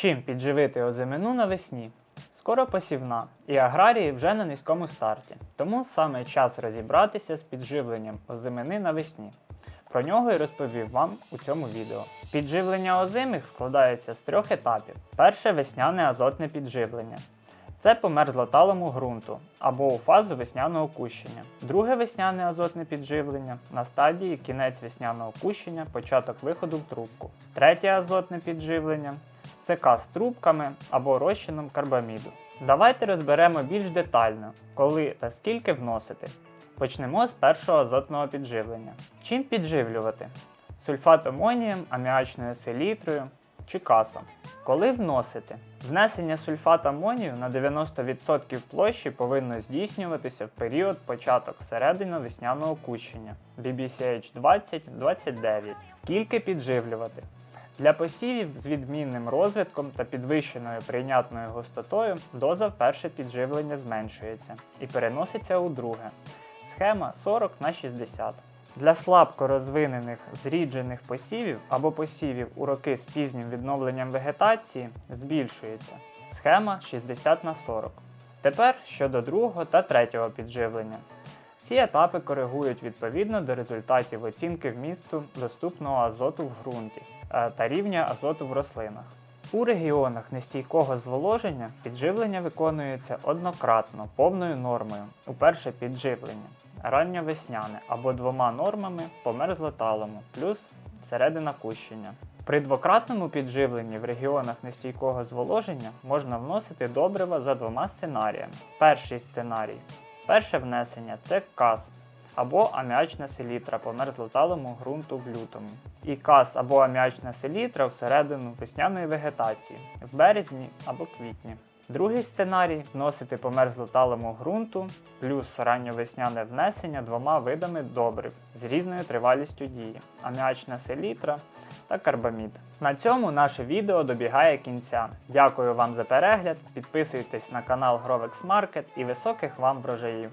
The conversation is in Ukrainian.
Чим підживити озимину навесні? Скоро посівна, і аграрії вже на низькому старті, тому саме час розібратися з підживленням озимини навесні. Про нього і розповів вам у цьому відео. Підживлення озимих складається з трьох етапів. Перше весняне азотне підживлення. Це по мерзлоталому ґрунту або у фазу весняного кущення. Друге весняне азотне підживлення на стадії кінець весняного кущення, початок виходу в трубку. Третє азотне підживлення це каз трубками або розчином карбаміду. Давайте розберемо більш детально, коли та скільки вносити. Почнемо з першого азотного підживлення. Чим підживлювати? Сульфат амонієм, аміачною селітрою чи касом. Коли вносити? Внесення сульфат амонію на 90% площі повинно здійснюватися в період початок середини весняного кущення BBCH 20-29. Скільки підживлювати? Для посівів з відмінним розвитком та підвищеною прийнятною густотою доза в перше підживлення зменшується і переноситься у друге. Схема 40 на 60. Для слабко розвинених зріджених посівів або посівів у роки з пізнім відновленням вегетації збільшується. Схема 60 на 40. Тепер щодо другого та третього підживлення. Ці етапи коригують відповідно до результатів оцінки вмісту доступного азоту в ґрунті е, та рівня азоту в рослинах. У регіонах нестійкого зволоження підживлення виконується однократно повною нормою у перше підживлення ранньовесняне або двома нормами по мерзлоталому плюс середина кущення. При двократному підживленні в регіонах нестійкого зволоження можна вносити добрива за двома сценаріями. Перший сценарій перше внесення це каз або аміачна селітра по мерзлоталому ґрунту в лютому, і каз або аміачна селітра всередину весняної вегетації в березні або квітні. Другий сценарій вносити померзлу талому ґрунту плюс ранньовесняне внесення двома видами добрив з різною тривалістю дії аміачна селітра та карбамід. На цьому наше відео добігає кінця. Дякую вам за перегляд, підписуйтесь на канал Grovex Market і високих вам врожаїв!